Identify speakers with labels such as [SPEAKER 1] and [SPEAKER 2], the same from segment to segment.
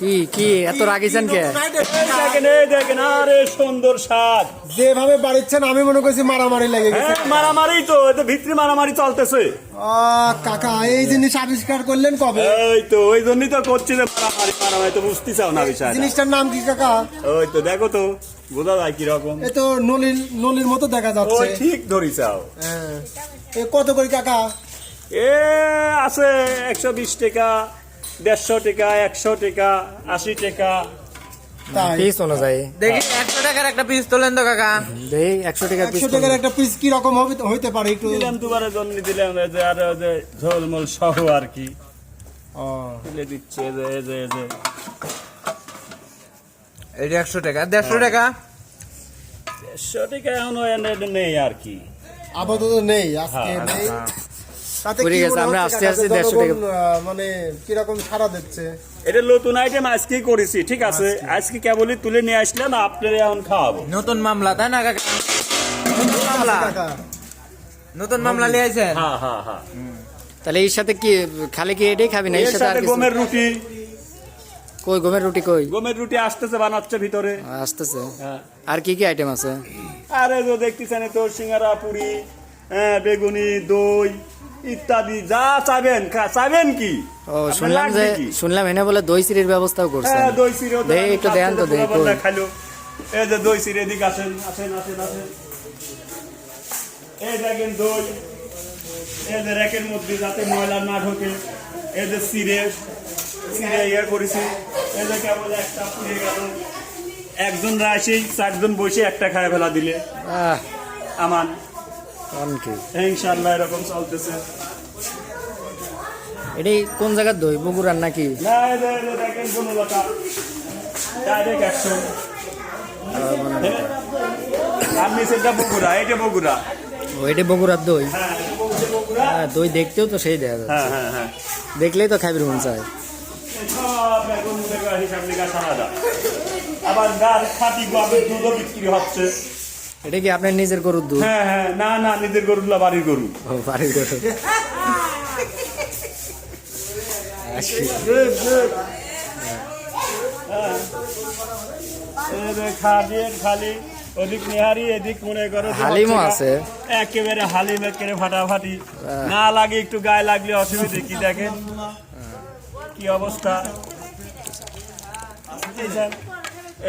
[SPEAKER 1] কি কি? এত রাগিছেন কে?
[SPEAKER 2] দেখেন এই দেখেন আরে সুন্দর স্বাদ
[SPEAKER 3] যেভাবে বাড়িচ্ছেন আমি মনে করছি মারামারি লেগে গেছে।
[SPEAKER 2] হ্যাঁ মারামারি তো এতে ভিতরে মারামারি চলতেছে।
[SPEAKER 3] কাকা এই জিনিস আবিষ্কার করলেন কবে?
[SPEAKER 2] এই তো ওই জন্যই তো করছি যে মারামারি মারামারি তো বুঝতে চাও না বিষয়
[SPEAKER 3] জিনিসটার নাম কি কাকা?
[SPEAKER 2] ওই তো দেখো তো বোঝা যায় কীরকম।
[SPEAKER 3] এ তো নলির নলির মতো দেখা যাচ্ছে।
[SPEAKER 2] ওই ঠিক ধরি চাও
[SPEAKER 3] হ্যাঁ। এ কত করে কাকা?
[SPEAKER 2] এ আছে একশো বিশ টাকা দেড়শো টাকা একশো টাকা আশি টাকা।
[SPEAKER 1] পিস অনুযায়ী।
[SPEAKER 4] দেখি একশো টাকার একটা পিস তোলেন তো কাকা।
[SPEAKER 1] দেখি একশো টাকার পিস
[SPEAKER 3] টাকার একটা পিস কি রকম হবে হইতে পারে একটু।
[SPEAKER 2] দিলাম দুবারের জন্য দিলাম এই যে আর ওই যে ঝোলমোল সহ আর কি।
[SPEAKER 3] ও,
[SPEAKER 2] তুলে দিচ্ছে যে এই যে এই যে।
[SPEAKER 4] এটা একশো টাকা দেড়শো টাকা?
[SPEAKER 2] দেড়শো টাকা এখন এনে নেই আর কি।
[SPEAKER 3] আপাতত নেই আজকে
[SPEAKER 2] হ্যাঁ,
[SPEAKER 3] নেই। তাতে কি
[SPEAKER 1] আমরা আস্তে আস্তে 150 টাকা-
[SPEAKER 3] জনগণ, আহ, মানে সারা দিচ্ছে?
[SPEAKER 2] এটা নতুন আইটেম আজকেই করেছি ঠিক আছে? আজকে। কেবলই তুলে নিয়ে আসলাম আপনার এখন খাওয়াবো।
[SPEAKER 4] নতুন মামলা তাই না কাকা? নতুন মামলা। নতুন মামলা নিয়ে আইছেন
[SPEAKER 2] হ্যাঁ হ্যাঁ হ্যাঁ।
[SPEAKER 1] তাহলে এর সাথে কি খালি কি এটাই খাবি না? এর
[SPEAKER 2] এর
[SPEAKER 1] সাথে আর
[SPEAKER 2] গমের রুটি।
[SPEAKER 1] কই গমের রুটি কই?
[SPEAKER 2] গমের রুটি আসতেছে বানাচ্ছে ভিতরে।
[SPEAKER 1] আসতেছে।
[SPEAKER 2] হ্যাঁ।
[SPEAKER 1] আর কি কি আইটেম আছে?
[SPEAKER 2] আরে তো দেখতেছেন তোর সিঙ্গারা পুরি হ্যাঁ বেগুনি দই ইত্যাদি যা চাবেন চাবেন কি?
[SPEAKER 1] ও শুনলাম যে শুনলাম এনে বলে দই সিরির ব্যবস্থাও করছেন।
[SPEAKER 2] হ্যাঁ দই
[SPEAKER 1] একটু দেন তো দেই কই?
[SPEAKER 2] খাইলো এই যে দই সিরে এদিকে আসেন আসেন আসেন আসেন। এই দেখেন দই। এই যে র্যাকের মধ্যে যাতে ময়লা না ঢোকে। এই যে সিরে সিরে ইয়ে করেছি। এই যে কেবল একটা পুড়ে গেল। একজন রাশি চারজন বসে একটা খায় ফেলা দিলে। আমান।
[SPEAKER 1] কি
[SPEAKER 2] ইনশাল্লাহ এরকম চলতেছে।
[SPEAKER 1] এটাই কোন জায়গার দই? বগুড়ার নাকি?
[SPEAKER 2] না এই যে এই যে দেখেন কোনো ডাইরেক্ট অ্যাকশন আর নিচেরটা বগুড়া এটা বগুড়া।
[SPEAKER 1] ও এটা বগুড়ার দই?
[SPEAKER 2] হ্যাঁ
[SPEAKER 1] হ্যাঁ দই দেখতেও তো সেই দেখা যাচ্ছে।
[SPEAKER 2] হ্যাঁ হ্যাঁ হ্যাঁ।
[SPEAKER 1] দেখলেই তো খাবির মন চায়।
[SPEAKER 2] আবার গার খাঁটি দুধও বিক্রি হচ্ছে।
[SPEAKER 1] এটা কি আপনার নিজের গরুর দুধ?
[SPEAKER 2] হ্যাঁ হ্যাঁ না না নিজের গরু না বাড়ির গরু।
[SPEAKER 1] ও বাড়ির গরু।
[SPEAKER 2] খালি খালি ওদিক নিহারি এদিক মনে করো যে
[SPEAKER 1] হালিমও আছে।
[SPEAKER 2] একেবারে হালিম একেবারে ফাটাফাটি। না লাগে একটু গায়ে লাগলে অসুবিধে কি দেখেন? কি অবস্থা?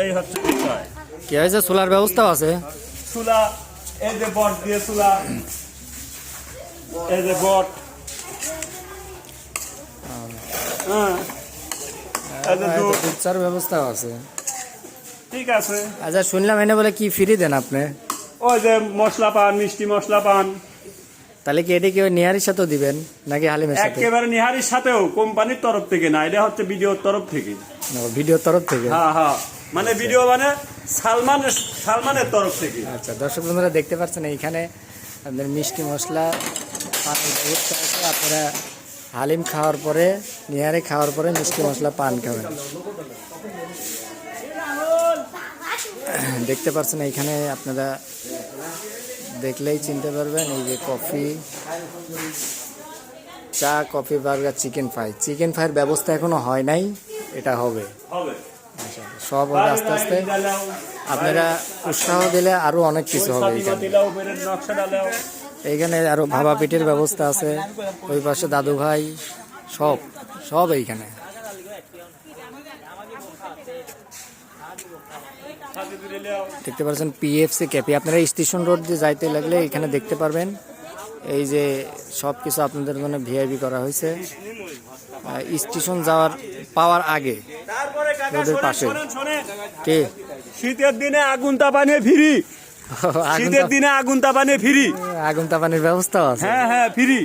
[SPEAKER 2] এই হচ্ছে বিষয়।
[SPEAKER 1] কি হয়েছে? সোলার ব্যবস্থাও আছে?
[SPEAKER 2] চুলা এই যে বট দিয়ে চুলা এই যে বট। হ্যাঁ এই যে দুধ।
[SPEAKER 1] দুধ ব্যবস্থাও আছে।
[SPEAKER 2] ঠিক আছে।
[SPEAKER 1] আচ্ছা শুনলাম এনে বলে কি ফ্রি দেন আপনি?
[SPEAKER 2] ওই যে মশলা পান মিষ্টি মশলা পান।
[SPEAKER 1] তাহলে কি এটা কি নিহারির সাথেও দিবেন নাকি হালিমের সাথে?
[SPEAKER 2] একেবারে নিহারির সাথেও কোম্পানির তরফ থেকে না এটা হচ্ছে ভিডিওর তরফ থেকে।
[SPEAKER 1] ভিডিওর তরফ থেকে?
[SPEAKER 2] হ্যাঁ হ্যাঁ। মানে ভিডিও মানে সালমানের সালমানের তরফ থেকে।
[SPEAKER 1] আচ্ছা দর্শক বন্ধুরা দেখতে পাচ্ছেন এইখানে আপনাদের মিষ্টি মশলা আপনারা হালিম খাওয়ার পরে নিহারি খাওয়ার পরে মিষ্টি মশলা পান খাবেন। দেখতে পাচ্ছেন এইখানে আপনারা দেখলেই চিনতে পারবেন এই যে কফি চা coffee burger chicken fry. Chicken ফ্রাইয়ের ব্যবস্থা এখনও হয় নাই এটা হবে।
[SPEAKER 2] হবে।
[SPEAKER 1] সব হবে আস্তে আস্তে আপনারা উৎসাহ দিলে আরও অনেক কিছু হবে এইখানে। আরও ভাবা পিঠের ব্যবস্থা আছে, ওই পাশে দাদু ভাই, সব সব এইখানে। দেখতে পাচ্ছেন পিএফসি ক্যাপি আপনারা স্টেশন রোড দিয়ে যাইতে লাগলে এখানে দেখতে পারবেন। এই যে সব কিছু আপনাদের জন্য ভিআইপি করা হয়েছে। স্টেশন যাওয়ার পাওয়ার আগে রোডের পাশে। কে?
[SPEAKER 2] শীতের দিনে আগুন তাপানে ফিরি। শীতের দিনে আগুন তাপানে ফিরি।
[SPEAKER 1] আগুন তাপানের ব্যবস্থা আছে।
[SPEAKER 2] হ্যাঁ হ্যাঁ ফিরি।